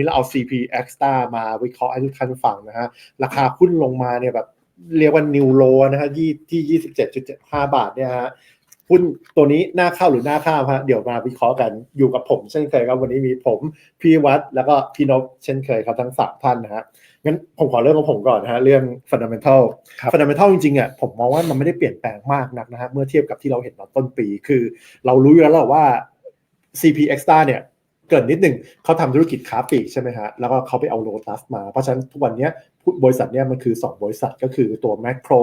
นี้เราเอา CP Extra มาวิเคราะห์ให้ทุกท่านฟังนะฮะ ราคาหุ้นลงมาเนี่ยแบบเรียกว่านิวโลนะฮะยี่ที่ยี่สิบเจ็ดจุดห้าบาทเนี่ยฮะหุ้นตัวนี้น่าเข้าหรือน่าข้ามฮะเดี๋ยวมาวิเคราะห์กันอยู่กับผมเช่นเคยครับ วันนี้มีผมพี่วัดแล้วก็พี่นพเช่นเคยครับทั้งสามท่านนะฮะงั้นผมขอเริ่มของผมก่อนนะฮะเรื่อง fundamental ครับ fundamental จริงๆอะผมมองว่ามันไม่ได้เปลี่ยนแปลงมากนักนะฮะเมื่อเทียบกับที่เราเห็นตอนต้นปี คือ เรารู้อยู่แล้วแหละว่า CP Extra เนี่ย เกิดนิดหนึ่งเขาทำธุรกิจค้าปลีกใช่ไหมฮะแล้วก็เขาไปเอาโลตัสมา เพราะฉะนั้นทุกวันนี้บริษัทเนี้ยมันคือ 2 บริษัทก็คือตัวแมคโคร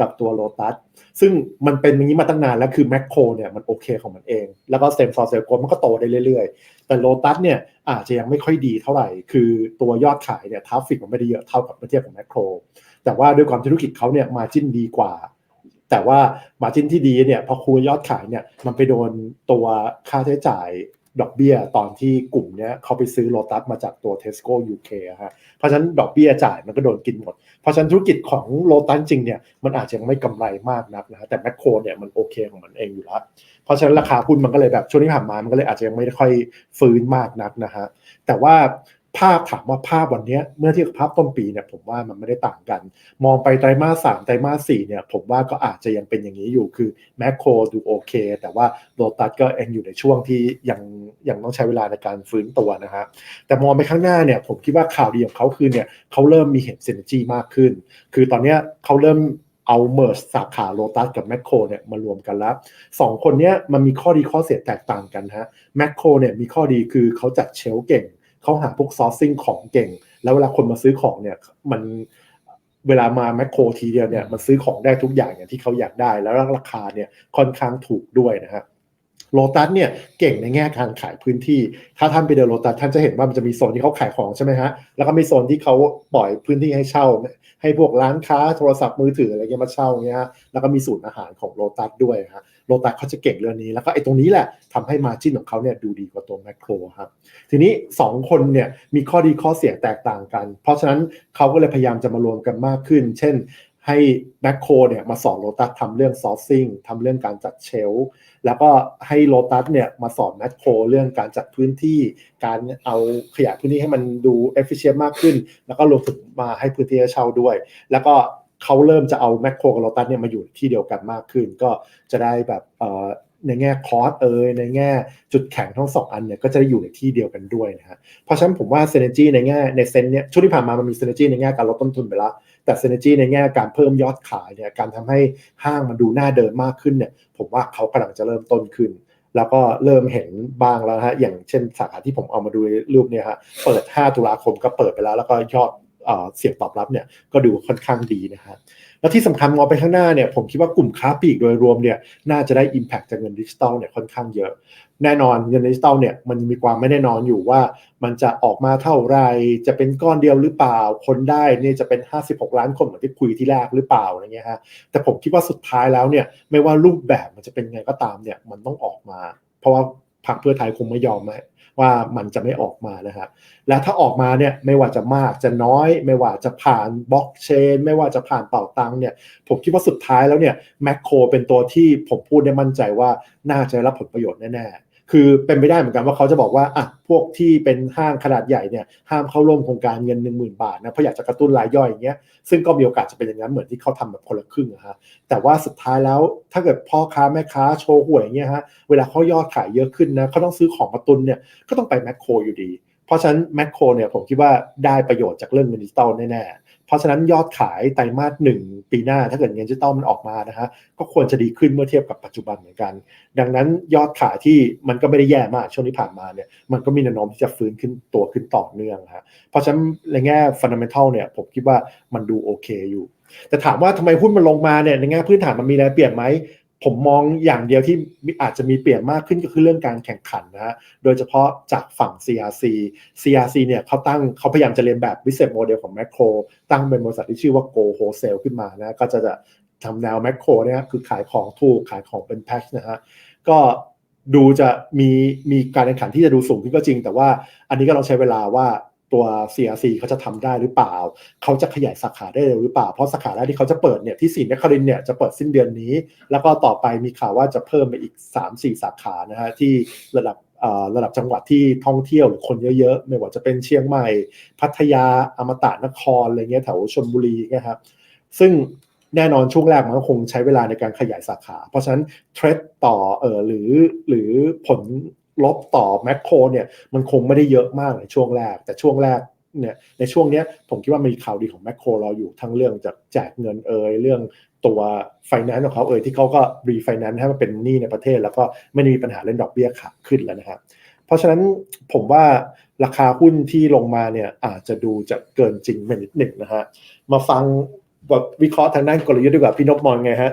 กับตัวโลตัสซึ่งมันเป็นอย่างนี้มาตั้งนานแล้วคือแมคโครเนี่ยมันโอเคของมันเอง แล้วก็เซมซอร์เซลโกมันก็โตได้เรื่อยๆ แต่โลตัสเนี่ยอาจจะยังไม่ค่อยดีเท่าไหร่ คือตัวยอดขายเนี่ยทราฟฟิกมันไม่ได้เยอะเท่ากับเมื่อเทียบกับแมคโครแต่ว่าด้วยความธุรกิจเขาเนี่ยมาจิ้นดีกว่าแต่ว่ามาจิ้นที่ดีเนี่ยพอคูณยอดขายเนี่ยมันไปโดนตัวค่าใช้จ่าย ดอกเบี้ยตอนที่กลุ่มเนี้ยเขาไปซื้อโลตัสมาจากตัว Tesco UK อะฮะเพราะฉะนั้นดอกเบี้ยจ่ายมันก็โดนกินหมด เพราะฉะนั้นธุรกิจของโลตัสจริงเนี่ยมันอาจจะยังไม่กำไรมากนักนะฮะแต่แมคโครเนี่ยมันโอเคของมันเองอยู่แล้วเพราะฉะนั้นราคาหุ้นมันก็เลยแบบช่วงที่ผ่านมามันก็เลยอาจจะยังไม่ค่อยฟื้นมากนักนะฮะแต่ว่า ภาพถามว่าภาพวันนี้เมื่อเทียบกับภาพต้นปีเนี่ยผมว่ามันไม่ได้ต่างกัน มองไปไตรมาสสามไตรมาสสี่เนี่ยผมว่าก็อาจจะยังเป็นอย่างนี้อยู่คือแมคโครดูโอเค แต่ว่าโลตัสก็ยังอยู่ในช่วงที่ยังยังต้องใช้เวลาในการฟื้นตัวนะฮะแต่มองไปข้างหน้าเนี่ยผมคิดว่าข่าวดีของเขาคือเนี่ยเขาเริ่มมีเห็นเซนจีมากขึ้น คือตอนนี้เขาเริ่มเอาเมอร์สสาขาโลตัสกับแมคโครเนี่ยมารวมกันแล้วสองคนเนี้ยมันมีข้อดีข้อเสียแตกต่างกันฮะแมคโครเนี่ยมีข้อดีคือเขาจัดเชลเก่ง เขาหาพวกซอร์ซิ่งของเก่ง แล้วเวลาคนมาซื้อของเนี่ยมันเวลามาแมคโครทีเดียวเนี่ยมันซื้อของได้ทุกอย่างอย่างที่เขาอยากได้ แล้วราคาเนี่ยค่อนข้างถูกด้วยนะฮะโลตัสเนี่ยเก่งในแง่การขายพื้นที่ ถ้าท่านไปเดินโลตัสท่านจะเห็นว่ามันจะมีโซนที่เขาขายของใช่ไหมฮะ แล้วก็มีโซนที่เขาปล่อยพื้นที่ให้เช่า ให้พวกร้านค้าโทรศัพท์มือถืออะไรเงี้ยมาเช่าเงี้ยแล้วก็มีสูตรอาหารของโลตัสด้วยฮะโลตัสเขาจะเก่งเรื่องนี้ แล้วก็ไอ้ตรงนี้แหละทำให้มาจิ้นของเขาเนี่ยดูดีกว่าตัวแมคโครครับทีนี้ 2 คนเนี่ยมีข้อดีข้อเสียแตกต่างกัน เพราะฉะนั้นเขาก็เลยพยายามจะมารวมกันมากขึ้น เช่น ให้แมคโครเนี่ยมาสอนโลตัสทำเรื่องซอร์ซิ่งทำเรื่องการจัดเชลแล้วก็ให้โลตัสเนี่ยมาสอนแมคโครเรื่องการจัดพื้นที่ การเอาขยะพื้นที่ให้มันดูเอฟฟิเชนต์มากขึ้น แล้วก็รวมถึงมาให้พื้นที่เช่าด้วย แล้วก็เขาเริ่มจะเอาแมคโครกับโลตัสเนี่ยมาอยู่ที่เดียวกันมากขึ้น ก็จะได้แบบเอ่อ ในแง่คอสเอยในแง่จุดแข็งทั้งสองอันเนี่ยก็จะได้อยู่ในที่เดียวกันด้วยนะฮะเพราะฉะนั้นผมว่า synergy ในแง่ในเซนเนี่ยช่วงที่ผ่านมามันมี synergy ในแง่การลดต้นทุนไปแล้วแต่ synergy ในแง่การเพิ่มยอดขายเนี่ยการทำให้ห้างมันดูน่าเดินมากขึ้นเนี่ยผมว่าเขากำลังจะเริ่มต้นขึ้น แล้วก็เริ่มเห็นบ้างแล้วฮะอย่างเช่นสาขาที่ผมเอามาดูรูปเนี่ยฮะเปิด 5 ตุลาคมก็เปิดไปแล้ว แล้วก็ยอด เสียงตอบรับเนี่ยก็ดูค่อนข้างดีนะฮะแล้วที่สำคัญมองไปข้างหน้าเนี่ยผมคิดว่ากลุ่มค้าปลีกโดยรวมเนี่ยน่าจะได้ Impact จากเงินดิจิตอลเนี่ยค่อนข้างเยอะ แน่นอนเงินดิจิตอลเนี่ยมันมีความไม่แน่นอนอยู่ว่ามันจะออกมาเท่าไหรจะเป็นก้อนเดียวหรือเปล่า คนได้เนี่ยจะเป็น 56 ล้านคนเหมือนที่คุยที่แรกหรือเปล่าอะไรเงี้ยฮะแต่ผมคิดว่าสุดท้ายแล้วเนี่ยไม่ว่ารูปแบบมันจะเป็นไงก็ตามเนี่ยมันต้องออกมา เพราะว่า พรรคเพื่อไทยคงไม่ยอมว่ามันจะไม่ออกมานะฮะและถ้าออกมาเนี่ยไม่ว่าจะมากจะน้อย ไม่ว่าจะผ่านบล็อกเชนไม่ว่าจะผ่านเป่าตังเนี่ยผมคิดว่าสุดท้ายแล้วเนี่ยแมคโครเป็นตัวที่ผมพูดได้มั่นใจว่าน่าจะรับผลประโยชน์แน่ๆ คือเป็นไปได้เหมือนกันว่าเขาจะบอกว่าอะพวกที่เป็นห้างขนาดใหญ่เนี่ยห้ามเข้าร่วมโครงการเงิน 1 0,000 บาทนะเพราะอยากจะกระตุ้นรายย่อยอย่างเงี้ยซึ่งก็มีโอกาสจะเป็นอย่างนั้นเหมือนที่เขาทำแบบคนละครึ่งนะฮะแต่ว่าสุดท้ายแล้วถ้าเกิดพ่อค้าแม่ค้าโชว์หวยอย่างเงี้ยฮะเวลาเขายอดขายเยอะขึ้นนะเขาต้องซื้อของมาตุนเนี่ยก็ต้องไปแมคโครอยู่ดี เพราะฉะนั้นแมคโครเนี่ยผมคิดว่าได้ประโยชน์จากเรื่องเงินดิจิตอลแน่ๆ ราะฉะนั้นยอดขายไตรมาสหนึ่งปีหน้าถ้าเกิดเงินดิจิตอลมันออกมานะฮะก็ควรจะดีขึ้นเมื่อเทียบกับปัจจุบันเหมือนกัน ดังนั้นยอดขายที่มันก็ไม่ได้แย่มากช่วงที่ผ่านมาเนี่ยมันก็มีแนวโน้มที่จะฟื้นขึ้นตัวขึ้นต่อเนื่องฮะเพราะฉะนั้นในแง่ฟันดัมเบลเนี่ยผมคิดว่ามันดูโอเคอยู่ แต่ถามว่าทำไมหุ้นมันลงมาเนี่ยในแง่พื้นฐานมันมีอะไรเปลี่ยนไหม ผมมองอย่างเดียวที่อาจจะมีเปลี่ยนมากขึ้นก็คือเรื่องการแข่งขันนะฮะ โดยเฉพาะจากฝั่ง CRC CRC เนี่ยเขาตั้งเขาพยายามจะเรียนแบบ business model ของ Macro ตั้งเป็นบริษัทที่ชื่อว่า Go Wholesale ขึ้นมานะ ก็จะจะทำแนว Macro เนี่ยคือขายของถูกขายของเป็นแพ็คนะฮะ ก็ดูจะมีมีการแข่งขันที่จะดูสูงขึ้นก็จริง แต่ว่าอันนี้ก็ต้องใช้เวลาว่า ตัว CRC เขาจะทำได้หรือเปล่า เขาจะขยายสาขาได้เร็วหรือเปล่า เพราะสาขาแรกที่เขาจะเปิดเนี่ยที่สีนครินเนี่ยจะเปิดสิ้นเดือนนี้ แล้วก็ต่อไปมีข่าวว่าจะเพิ่มไปอีก 3-4 สาขานะฮะที่ระดับระดับจังหวัดที่ท่องเที่ยวหรือคนเยอะๆ ไม่ว่าจะเป็นเชียงใหม่ พัทยาอมตะนครอะไรเงี้ยแถวชลบุรีนะครับ ซึ่งแน่นอนช่วงแรกมันก็คงใช้เวลาในการขยายสาขา เพราะฉะนั้นเทรดต่อเออหรือหรือผล ลบต่อแมคโครเนี่ยมันคงไม่ได้เยอะมากในช่วงแรก แต่ช่วงแรกเนี่ยในช่วงเนี้ยผมคิดว่ามีข่าวดีของแมคโครเราอยู่ทั้งเรื่องจากแจกเงินเอยเรื่องตัวไฟแนนซ์ของเขาเอยที่เขาก็รีไฟแนนซ์ให้มันเป็นหนี้ในประเทศ แล้วก็ไม่ได้มีปัญหาเรื่องดอกเบี้ยขาขึ้นแล้วนะครับเพราะฉะนั้นผมว่าราคาหุ้นที่ลงมาเนี่ยอาจจะดูจะเกินจริงไปนิดหนึ่งนะฮะมาฟังบบวิเคราะห์ทางด้านกลยุทธ์ดีกว่าพี่นพมองไงฮะ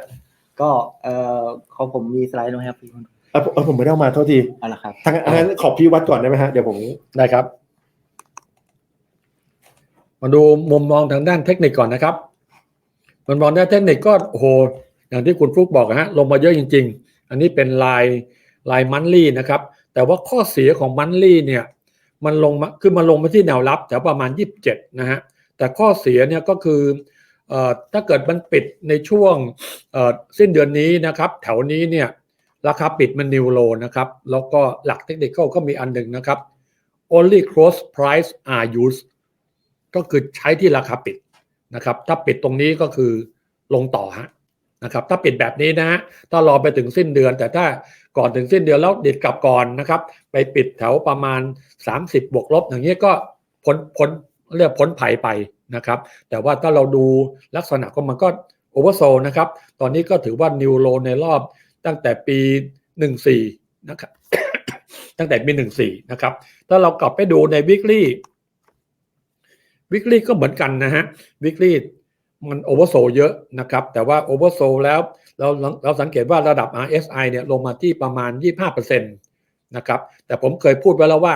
ก็เอ่อของผมมีสไลด์ด้วยครับพี่คน เอ่อผมเอ่อผมไม่ได้เอามาเท่าทีเอาละครับ ทางนั้นขอพี่วัดก่อนได้ไหมฮะ เดี๋ยวผมได้ครับ มาดูมุมมองทางด้านเทคนิคก่อนนะครับมุมมองด้านเทคนิคก็โอ้โหอย่างที่คุณฟลุกบอกอะฮะลงมาเยอะจริง ๆ อันนี้เป็นลายลายมันลี่นะครับ แต่ว่าข้อเสียของมันลี่เนี่ยมันลงมาคือมันลงมาที่แนวรับแถวประมาณ 27 นะฮะ แต่ข้อเสียเนี่ยก็คือเอ่อถ้าเกิดมันปิดในช่วงเอ่อสิ้นเดือนนี้นะครับ แถวนี้เนี่ย ราคาปิดมันนิวโลนะครับ แล้วก็หลักเทคนิคก็มีอันหนึ่งนะครับ only cross price are used ก็คือใช้ที่ราคาปิดนะครับ ถ้าปิดตรงนี้ก็คือลงต่อฮะนะครับ ถ้าปิดแบบนี้นะฮะถ้ารอไปถึงสิ้นเดือน แต่ถ้าก่อนถึงสิ้นเดือนแล้วดิดกลับก่อนนะครับ ไปปิดแถวประมาณ 30 บวกลบ อย่างเงี้ยก็พ้นพ้นเรียกพ้นภัยไปนะครับ แต่ว่าถ้าเราดูลักษณะก็มันก็โอเวอร์โซนะครับ ตอนนี้ก็ถือว่านิวโลในรอบ ตั้งแต่ปี 14 นะครับ ตั้งแต่ปี 14 นะครับ ถ้าเรากลับไปดูใน weekly วิกฤตก็เหมือนกันนะฮะวิกฤตมันโอเวอร์โซเยอะนะครับ แต่ว่าโอเวอร์โซแล้วเราเราสังเกตว่าระดับ RSI เนี่ยลงมาที่ประมาณ 25%นะครับ แต่ผมเคยพูดไว้แล้วว่า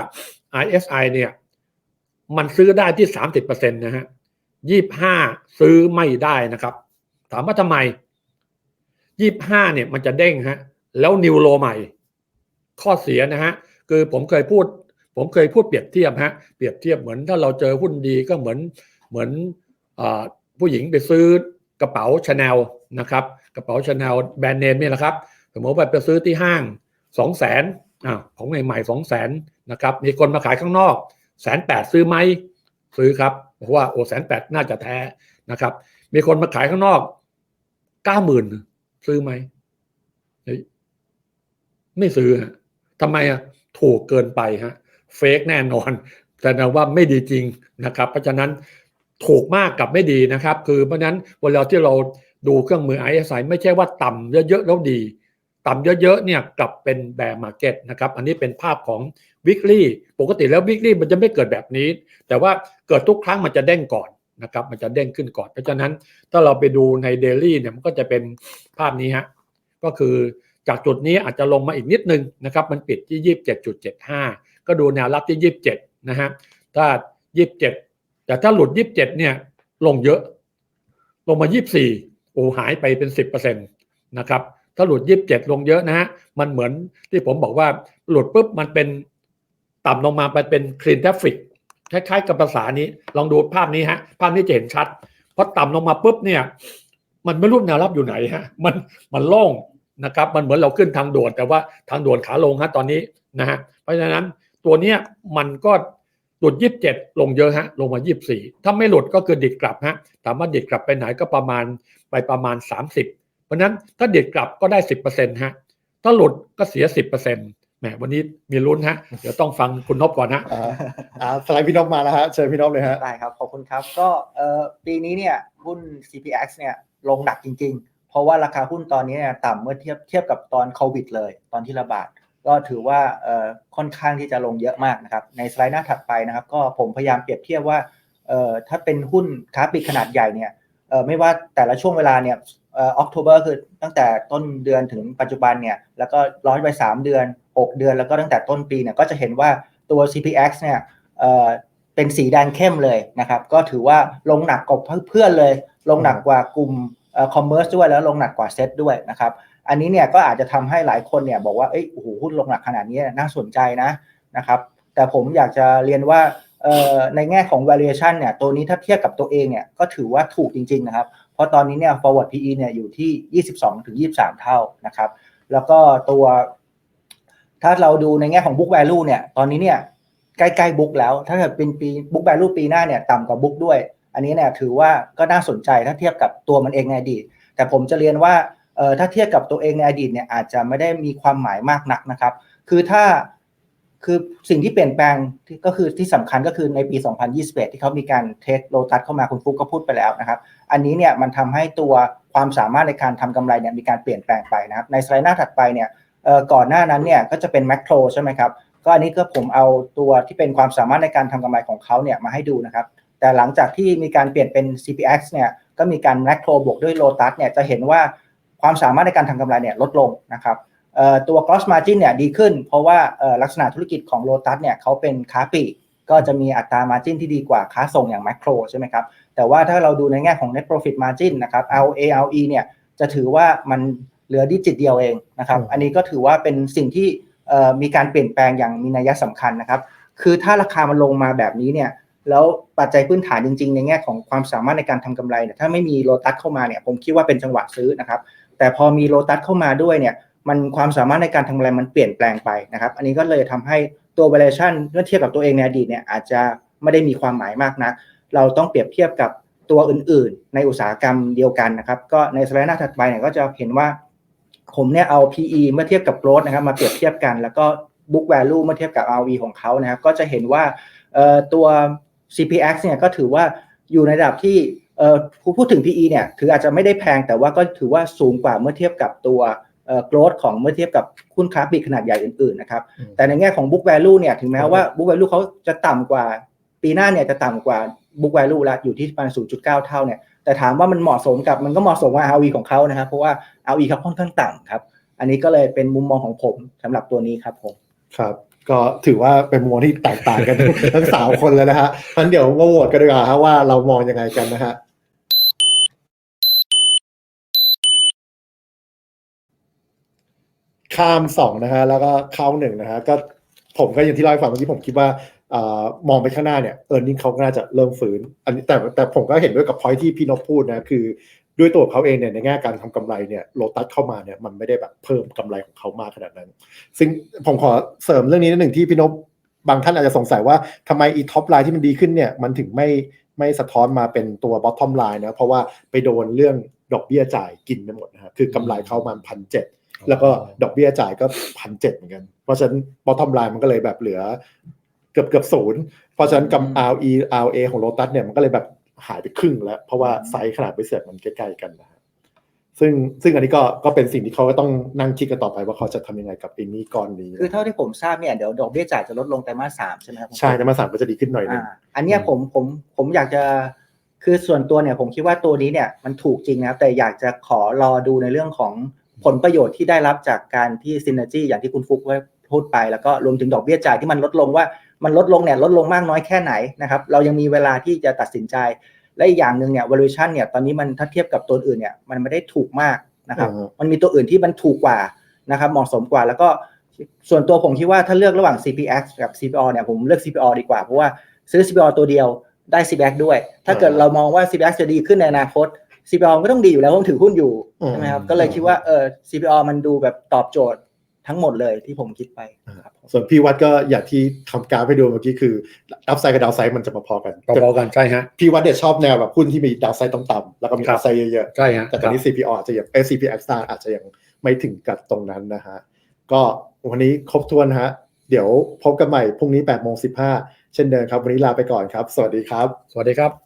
RSI เนี่ยมันซื้อได้ที่ 30%นะฮะ25 ซื้อไม่ได้นะครับ ถามว่าทำไม 25เนี่ยมันจะเด้งฮะแล้วนิวโลใหม่ ข้อเสียนะฮะคือผมเคยพูด ผมเคยพูดเปรียบเทียบฮะเปรียบเทียบเหมือนถ้าเราเจอหุ้นดีก็เหมือนเหมือนอผู้หญิงไปซื้อกระเป๋าชาแนลนะครับกระเป๋าชาแนลแบรนด์เนมเนี่ยแหละครับสมมติว่าไปซื้อที่ห้างสองแสนอ่าของใหม่ๆสองแสนนะครับมีคนมาขายข้างนอกแสนแปดซื้อไหมซื้อครับเพราะว่าโอ้แสนแปดน่าจะแท้นะครับ มีคนมาขายข้างนอกเก้าหมื่น ซื้อไหมเฮ้ยไม่ซื้อฮะทำไมอะถูกเกินไปฮะเฟกแน่นอน แต่นะว่าไม่ดีจริงนะครับ เพราะฉะนั้นถูกมากกับไม่ดีนะครับ คือเพราะนั้นเวลาที่เราดูเครื่องมือ ISI ไม่ใช่ว่าต่ำเยอะๆแล้วดี ต่ำเยอะๆเนี่ยกลับเป็นแบร์มาร์เก็ตนะครับ อันนี้เป็นภาพของ weekly ปกติแล้ว weekly มันจะไม่เกิดแบบนี้ แต่ว่าเกิดทุกครั้งมันจะเด้งก่อน นะครับมันจะเด้งขึ้นก่อน เพราะฉะนั้นถ้าเราไปดูใน daily เนี่ยมันก็จะเป็นภาพนี้ฮะก็คือจากจุดนี้อาจจะลงมาอีกนิดนึงนะครับมันปิดที่ 27.75 ก็ดูแนวรับที่ 27 นะฮะถ้า 27 แต่ถ้าหลุด 27 เนี่ยลงเยอะ ลงมา 24 โอ้หายไปเป็น 10%นะครับถ้าหลุด 27 ลงเยอะนะฮะมันเหมือนที่ผมบอกว่าหลุดปุ๊บมันเป็นต่ำลงมาไปเป็น clean traffic คล้ายๆ กับภาษานี้ ลองดูภาพนี้ฮะ ภาพนี้จะเห็นชัดเพราะต่ำลงมาปุ๊บเนี่ย มันไม่รู้แนวรับอยู่ไหนฮะ มันมันโล่งนะครับ มันเหมือนเราขึ้นทางด่วน แต่ว่าทางด่วนขาลงฮะตอนนี้นะฮะ เพราะฉะนั้นตัวเนี้ยมันก็หลุด 27 ลงเยอะฮะ ลงมา 24 ถ้าไม่หลุดก็คือดิดกลับฮะ ถามว่าดิดกลับไปไหนก็ประมาณไปประมาณ 30 เพราะนั้นถ้าดิดกลับก็ได้ 10%ฮะ ถ้าหลุดก็เสีย 10% แหมวันนี้มีลุ้นฮะ เดี๋ยวต้องฟังคุณนพก่อนฮะอ่าอ่าสไลด์พี่นพมาแล้วฮะเชิญพี่นพเลยฮะ ได้ครับ ขอบคุณครับ ก็เอ่อปีนี้เนี่ยหุ้น CPX เนี่ยลงหนักจริง ๆ เพราะว่าราคาหุ้นตอนนี้เนี่ยต่ำเมื่อเทียบเทียบกับตอนโควิดเลย ตอนที่ระบาด ก็ถือว่าเอ่อค่อนข้างที่จะลงเยอะมากนะครับ ในสไลด์หน้าถัดไปนะครับ ก็ผมพยายามเปรียบเทียบว่าเอ่อถ้าเป็นหุ้นค้าปลีกขนาดใหญ่เนี่ยเอ่อไม่ว่าแต่ละช่วงเวลาเนี่ยเอ่อออกโทเบอร์คือตั้งแต่ต้นเดือนถึงปัจจุบันเนี่ยแล้วก็ร้อยไป 3 เดือน 6 เดือนแล้วก็ตั้งแต่ต้นปีเนี่ยก็จะเห็นว่าตัว CPX เนี่ยเเป็นสีแดงเข้มเลยนะครับ ก็ถือว่าลงหนักกว่าเพื่อนเลย ลงหนักกว่ากลุ่มคอมเมอร์สด้วยแล้วลงหนักกว่าเซ็ตด้วยนะครับ อันนี้เนี่ยก็อาจจะทำให้หลายคนเนี่ยบอกว่าเอ้ยโอ้โหหุ้นลงหนักขนาดนี้น่าสนใจนะนะครับ แต่ผมอยากจะเรียนว่าในแง่ของ valuation เนี่ยตัวนี้ถ้าเทียบกับตัวเองเนี่ยก็ถือว่าถูกจริง ๆ นะครับ เพราะตอนนี้เนี่ย forward PE เนี่ยอยู่ที่ 22-23 เท่านะครับ แล้วก็ตัว ถ้าเราดูในแง่ของ book value เนี่ย ตอนนี้เนี่ยใกล้ๆ book แล้ว ถ้าเกิดเป็นปี book value ปีหน้าเนี่ยต่ำกว่า book ด้วย อันนี้เนี่ยถือว่าก็น่าสนใจถ้าเทียบกับตัวมันเองในอดีต แต่ผมจะเรียนว่าเออถ้าเทียบกับตัวเองในอดีตเนี่ยอาจจะไม่ได้มีความหมายมากนักนะครับ คือถ้าคือสิ่งที่เปลี่ยนแปลงก็คือที่สำคัญก็คือในปี 2021 ที่เขามีการเทคโลตัสเข้ามาคุณฟุกก็พูดไปแล้วนะครับ อันนี้เนี่ยมันทำให้ตัวความสามารถในการทำกำไรเนี่ยมีการเปลี่ยนแปลงไปนะครับ ในสไลด์หน้าถัดไปเนี่ย ก่อนหน้านั้นเนี่ยก็จะเป็นแมคโครใช่ไหมครับก็อันนี้ก็ผมเอาตัวที่เป็นความสามารถในการทำกำไรของเขาเนี่ยมาให้ดูนะครับ แต่หลังจากที่มีการเปลี่ยนเป็น CPX เนี่ยก็มีการแมคโครบวกด้วยโลตัสเนี่ยจะเห็นว่าความสามารถในการทำกำไรเนี่ยลดลงนะครับตัว gross margin เนี่ยดีขึ้น เพราะว่าลักษณะธุรกิจของโลตัสเนี่ยเขาเป็นค้าปลีกก็จะมีอัตรา margin ที่ดีกว่าค้าส่งอย่างแมคโครใช่ไหมครับแต่ว่าถ้าเราดูในแง่ของ net profit margin นะครับ LA LE เนี่ยจะถือว่ามัน เหลือดิจิตเดียวเองนะครับอืมอันนี้ก็ถือว่าเป็นสิ่งที่เอ่อมีการเปลี่ยนแปลงอย่างมีนัยสำคัญนะครับ คือถ้าราคามันลงมาแบบนี้เนี่ยแล้วปัจจัยพื้นฐานจริงๆ ในแง่ของความสามารถในการทำกำไรเนี่ยถ้าไม่มีโลตัสเข้ามาเนี่ยผมคิดว่าเป็นจังหวะซื้อนะครับ แต่พอมีโลตัสเข้ามาด้วยเนี่ยมันความสามารถในการทำกำไรมันเปลี่ยนแปลงไปนะครับ อันนี้ก็เลยทำให้ตัว valuation เมื่อเทียบกับตัวเองในอดีตเนี่ยอาจจะไม่ได้มีความหมายมากนักเราต้องเปรียบเทียบกับตัวอื่นๆ ในอุตสาหกรรมเดียวกันนะครับ ก็ในสไลด์หน้าถัดไปเนี่ยก็จะเห็นว่า ผมเนี่ยเอา PE เมื่อเทียบกับ growth นะครับมาเปรียบเทียบกันแล้วก็ book value เมื่อเทียบกับ RV ของเขานะครับก็จะเห็นว่าเอ่อตัว CPX เนี่ยก็ถือว่าอยู่ในระดับที่เอ่อพูดถึง PE เนี่ยถืออาจจะไม่ได้แพงแต่ว่าก็ถือว่าสูงกว่าเมื่อเทียบกับตัวเอ่อ growth ของเมื่อเทียบกับหุ้นค้าปลีกขนาดใหญ่อื่นๆนะครับอืมแต่ในแง่ของ book value เนี่ยถึงแม้ว่า book value เขาจะต่ำกว่าปีหน้าเนี่ยจะต่ำกว่า book value ละอยู่ที่ประมาณ0.9 เท่าเนี่ย แต่ถามว่ามันเหมาะสมกับมันก็เหมาะสมกับ ROE ของเขานะครับ เพราะว่า ROE เขาค่อนข้างต่ำครับ อันนี้ก็เลยเป็นมุมมองของผมสำหรับตัวนี้ครับผมครับ ก็ถือว่าเป็นมุมมองที่แตกต่างกัน ทั้งสามคนเลยนะฮะงั้นเดี๋ยวมาโหวตกันดีกว่าฮะว่าเรามองยังไงกันนะฮะข้ามสองนะฮะแล้วก็เข้าหนึ่งนะฮะก็ผมก็อย่างที่เล่าให้ฟังเมื่อกี้ผมคิดว่า มองไปข้างหน้าเนี่ยเออร์เน็งเขาก็น่าจะเริ่มฟื้น อันนี้แต่แต่ผมก็เห็นด้วยกับพอยที่พี่นพพูดนะคือด้วยตัวเขาเองเนี่ยในแง่การทำกำไรเนี่ยโลตัสเข้ามาเนี่ยมันไม่ได้แบบเพิ่มกำไรของเขามากขนาดนั้น ซึ่งผมขอเสริมเรื่องนี้นิดหนึ่งที่พี่นพบางท่านอาจจะสงสัยว่าทำไมอีท็อปไลน์ที่มันดีขึ้นเนี่ยมันถึงไม่ไม่สะท้อนมาเป็นตัวบอททอมไลน์นะเพราะว่าไปโดนเรื่องดอกเบี้ยจ่ายกินไปหมดนะฮะคือกำไรเข้ามาพันเจ็ดแล้วก็ดอกเบี้ยจ่ายก็พันเจ็ดเหมือนกัน เพราะฉะนั้นบอททอมไลน์มันก็เลยแบบเหลือ เกือบเกือบศูนย์เพราะฉะนั้นกำ RE RA ของโลตัสเนี่ยมันก็เลยแบบหายไปครึ่งแล้ว เพราะว่าไซส์ขนาดไปเสียมันใกล้ๆกันนะฮะซึ่งซึ่งอันนี้ก็ก็เป็นสิ่งที่เขาก็ต้องนั่งคิดกันต่อไปว่าเขาจะทำยังไงกับไอ้หนี้ก้อนนี้ คือเท่าที่ผมทราบเนี่ยเดี๋ยวดอกเบี้ยจ่ายจะลดลงไตรมาสสามใช่ไหมครับใช่แต่มาสามก็จะดีขึ้นหน่อยหนึงอ่าอันเนี้ยผมผมผมอยากจะคือส่วนตัวเนี่ยผมคิดว่าตัวนี้เนี่ยมันถูกจริงนะครับแต่อยากจะขอรอดูในเรื่องของผลประโยชน์ที่ได้รับจากการที่ซินเนจีอย่างที่คุณฟุกไว้พูดไป แล้วก็รวมถึงดอกเบี้ยจ่ายที่มันลดลงว่า มันลดลงเนี่ยลดลงมากน้อยแค่ไหนนะครับเรายังมีเวลาที่จะตัดสินใจ และอีกอย่างหนึ่งเนี่ย valuation เนี่ยตอนนี้มันถ้าเทียบกับตัวอื่นเนี่ยมันไม่ได้ถูกมากนะครับอ่ามันมีตัวอื่นที่มันถูกกว่านะครับเหมาะสมกว่าแล้วก็ส่วนตัวผมคิดว่าถ้าเลือกระหว่าง CPX กับ CPO เนี่ยผมเลือก CPO ดีกว่าเพราะว่าซื้อ CPO ตัวเดียวได้ CPX ด้วย ถ้าเกิดเรามองว่า CPX จะดีขึ้นในอนาคต CPO มันก็ต้องดีอยู่แล้วเพราะมันถือหุ้นอยู่อืมใช่ไหมครับก็เลยคิดว่าเออ CPO มันดูแบบตอบโจทย์ ทั้งหมดเลยที่ผมคิดไปครับผมส่วนพี่วัดก็อย่างที่ทำกราฟไปดูเมื่อกี้คืออัพไซด์กับดาวไซด์มันจะมาพอกันพอๆกันใช่ฮะพี่วัดเนี่ยชอบแนวแบบหุ้นที่มีดาวไซด์ต่ำๆแล้วก็มีครัอับพไซด์เยอะใช่ฮะๆแต่ตอนนี้ CPO อาจจะยังเอ CPX อาจจะยังไม่ถึงกับตรงนั้นนะฮะก็วันนี้ครบถ้วนฮะเดี๋ยวพบกันใหม่พรุ่งนี้8โมง15เช่นเดิมครับ วันนี้ลาไปก่อนครับ สวัสดีครับ สวัสดีครับ